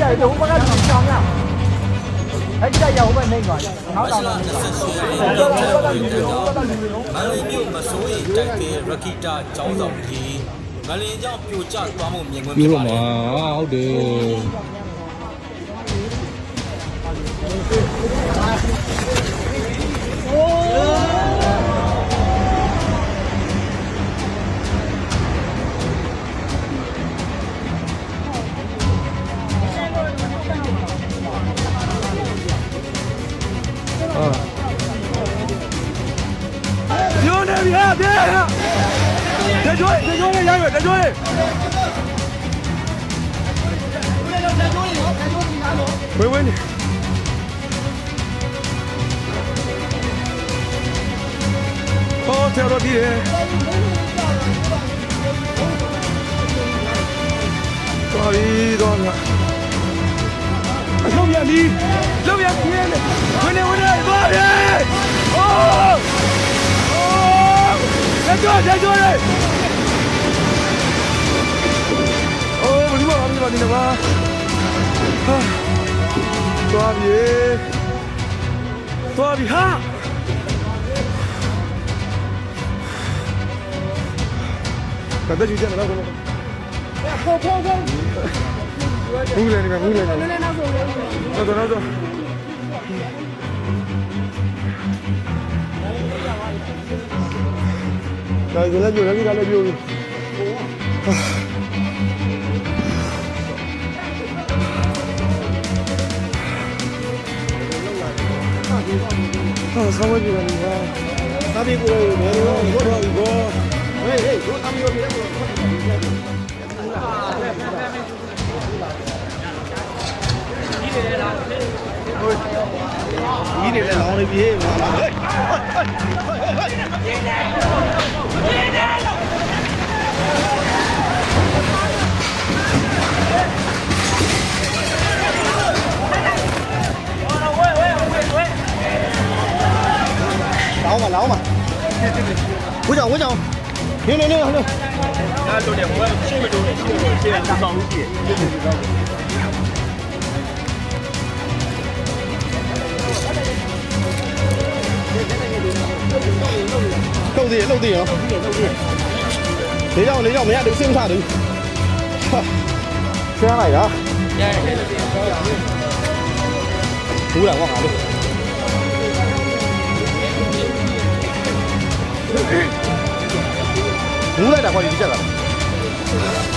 ကြတယ်ဟိုဘက်ကလူချောင်းရအဲ့ကြရဟိုဘက်နေသွားတယ်နောက်မတော့စနေလာသွား28တယ်ရက်ဟိုနေ့ဘက်ကလူတွေဟိုဘက်ကလူတွေမန္တလေးမြို့မစိုးရိမ်တိုက်ကဲရခိတာကျောင်းဆောင်ကြီးငလင်ကြောင့်ပြိုကျသွားမှုမြင်ကွင်းပြဖြစ်လို့ပါတမှာယ်ဟုတ်တယ် ပြောနေပြီဟာပြေဟာတကြွတကြွလေးရိုက်ရတကြွလေးဝေးဝေးနေဟောဆရာတော်ကြီးရေတော်ပြီတော်ပြီအလုံးရပြီလုံးရပြီ Let's go, let's go! Oh, ဘယ်လိုမှမလုပ်နိုင်ပါဟာသွားပြီသွားပြီဟာကတော့ကြည့်ကြမလားကောဖောဖောဖောဘူးလေနေကဘူးလေနေနောက်တော့နောက်တော့ 자, 이거 해줘. 여기 가래, 여기. 아, 사모지 가는 거야. 삽입으로 내려, 이거 이거. 왜, 왜, 이거 삽입으로 내려. 이래 나오는 비해. nấu mà nấu mà. Cúi chào cúi chào níu níu níu níu lâu gì lâu gì không lấy đâu lấy đâu mấy anh đứng xương thả đứng xe này đó cú là quảng cáo ဘူးလိုက်တာခွာဒီချက်လာ